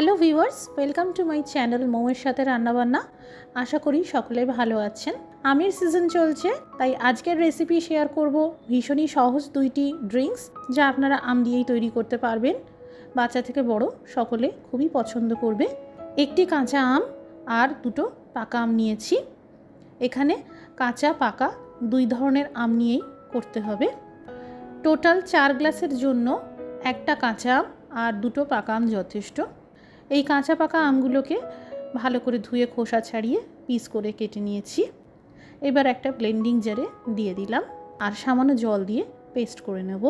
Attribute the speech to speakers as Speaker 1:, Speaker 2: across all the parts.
Speaker 1: Hello viewers, welcome to my channel মৌয়ের সাথে রান্নাবান্না। আশা করি সকলে ভালো আছেন। আমের সিজন চলছে, তাই আজকের রেসিপি শেয়ার করব ভীষণই সহজ দুইটি ড্রিঙ্কস যা আপনারা আম দিয়েই তৈরি করতে পারবেন। বাচ্চা থেকে বড় সকলে খুবই পছন্দ করবে। একটি কাঁচা আম আর দুটো পাকা আম নিয়েছি। এখানে কাঁচা, পাকা দুই ধরনের আম নিয়েই করতে হবে। টোটাল চার গ্লাসের জন্য একটা কাঁচা আম আর দুটো পাকা আম যথেষ্ট। এই কাঁচা পাকা আমগুলোকে ভালো করে ধুয়ে খোসা ছাড়িয়ে পিস করে কেটে নিয়েছি। এবার একটা ব্লেন্ডিং জারে দিয়ে দিলাম আর সামান্য জল দিয়ে পেস্ট করে নেব।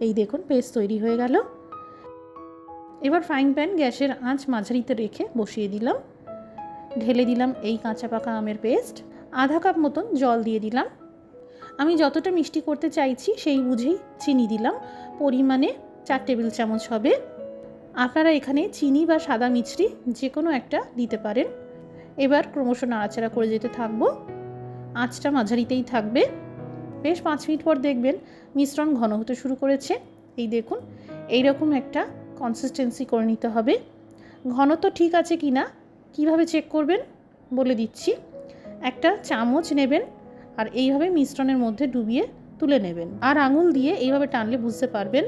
Speaker 1: এই দেখুন পেস্ট তৈরি হয়ে গেল। এবার ফ্রাইং প্যান গ্যাসের আঁচ মাঝারিতে রেখে বসিয়ে দিলাম। ঢেলে দিলাম এই কাঁচা পাকা আমের পেস্ট আধা কাপ মতন জল দিয়ে দিলাম। আমি যতটা মিষ্টি করতে চাইছি সেই বুঝেই চিনি দিলাম। পরিমাণে চার টেবিল চামচ হবে। আপনারা এখানে চিনি বা সাদা মিছরি যে কোনো একটা দিতে পারেন। এবার ক্রমশ নাড়াচাড়া করে যেতে থাকব। আঁচটা মাঝারিতেই থাকবে। বেশ পাঁচ মিনিট পর দেখবেন মিশ্রণ ঘন হতে শুরু করেছে। এই দেখুন এই রকম একটা কনসিস্টেন্সি করে নিতে হবে। ঘনত্ব ঠিক আছে কি না, কীভাবে চেক করবেন বলে দিচ্ছি। একটা চামচ নেবেন আর এইভাবে মিশ্রণের মধ্যে ডুবিয়ে তুলে নেবেন। আর আঙুল দিয়ে এইভাবে টানলে বুঝতে পারবেন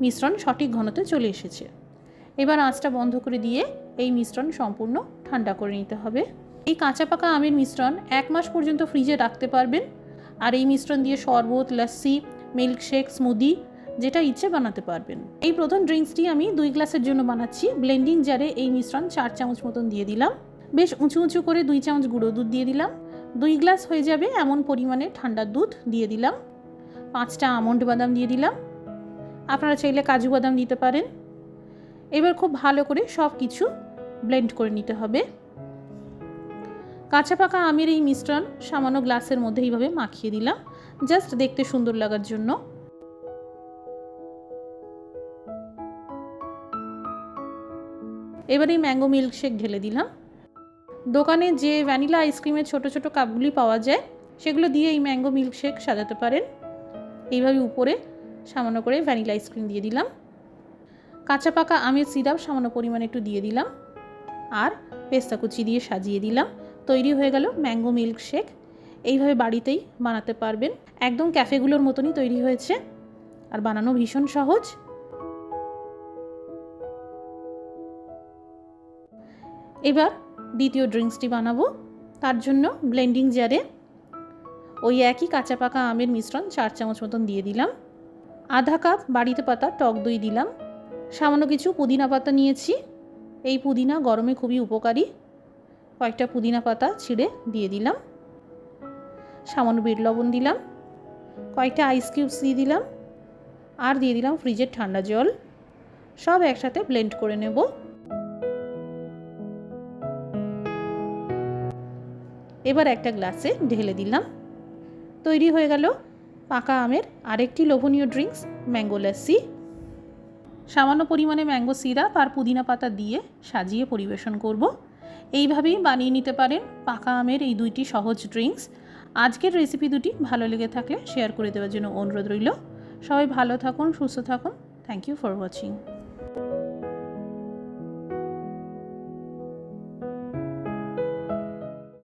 Speaker 1: মিশ্রণ সঠিক ঘনতে চলে এসেছে। এবার আঁচটা বন্ধ করে দিয়ে এই মিশ্রণ সম্পূর্ণ ঠান্ডা করে নিতে হবে। এই কাঁচা পাকা আমের মিশ্রণ এক মাস পর্যন্ত ফ্রিজে রাখতে পারবেন। আর এই মিশ্রণ দিয়ে শরবত, লস্যি, মিল্কশেক, স্মুদি, যেটা ইচ্ছে বানাতে পারবেন। এই প্রথম ড্রিঙ্কসটি আমি দুই গ্লাসের জন্য বানাচ্ছি। ব্লেন্ডিং জারে এই মিশ্রণ চার চামচ মতন দিয়ে দিলাম। বেশ উঁচু উঁচু করে দুই চামচ গুঁড়ো দুধ দিয়ে দিলাম। দুই গ্লাস হয়ে যাবে এমন পরিমাণে ঠান্ডা দুধ দিয়ে দিলাম। পাঁচটা আমন্ড বাদাম দিয়ে দিলাম। আপনারা চাইলে কাজু বাদাম দিতে পারেন। এবার খুব ভালো করে সব কিছু ব্লেন্ড করে নিতে হবে। কাঁচা পাকা আমের এই মিশ্রণ সামান্য গ্লাসের মধ্যে এইভাবে মাখিয়ে দিলাম। জাস্ট দেখতে সুন্দর লাগার জন্য। এবার এই ম্যাঙ্গো মিল্কশেক ঢেলে দিলাম। দোকানে যে ভ্যানিলা আইসক্রিমের ছোট ছোট কাপগুলি পাওয়া যায়, সেগুলো দিয়ে এই ম্যাঙ্গো মিল্কশেক সাজাতে পারেন। এইভাবে উপরে সামান্য করে ভ্যানিলা আইসক্রিম দিয়ে দিলাম। কাঁচা পাকা আমের সিরাপ সামান্য পরিমাণে একটু দিয়ে দিলাম। আর পেস্তা কুচি দিয়ে সাজিয়ে দিলাম। তৈরি হয়ে গেল ম্যাঙ্গো মিল্কশেক। এইভাবে বাড়িতেই বানাতে পারবেন। একদম ক্যাফেগুলোর মতনই তৈরি হয়েছে। আর বানানো ভীষণ সহজ। এবার দ্বিতীয় ড্রিঙ্কসটি বানাবো। তার জন্য ব্লেন্ডিং জারে ওই একই কাঁচা পাকা আমের মিশ্রণ চার চামচ মতন দিয়ে দিলাম। আধা কাপ বাড়িতে পাতা, টক দই দিলাম। সামান্য কিছু পুদিনা পাতা নিয়েছি। এই পুদিনা গরমে খুবই উপকারী। কয়েকটা পুদিনা পাতা ছিঁড়ে দিয়ে দিলাম। সামান্য বিট লবণ দিলাম। কয়েকটা আইস কিউবস দিয়ে দিলাম। আর দিয়ে দিলাম ফ্রিজের ঠান্ডা জল। সব একসাথে ব্লেন্ড করে নেব। এবার একটা গ্লাসে ঢেলে দিলাম। তৈরি হয়ে গেল পাকা আমের আরেকটি লোভনীয় ড্রিঙ্কস ম্যাঙ্গো লাসি সামান্য পরিমাণে ম্যাঙ্গো সিরাপ আর পুদিনা পাতা দিয়ে সাজিয়ে পরিবেশন করব। এইভাবেই বানিয়ে নিতে পারেন পাকা আমের এই দুইটি সহজ ড্রিঙ্কস আজকের রেসিপি দুটি ভালো লেগে থাকলে শেয়ার করে দেওয়ার জন্য অনুরোধ রইল। সবাই ভালো থাকুন, সুস্থ থাকুন। Thank you for watching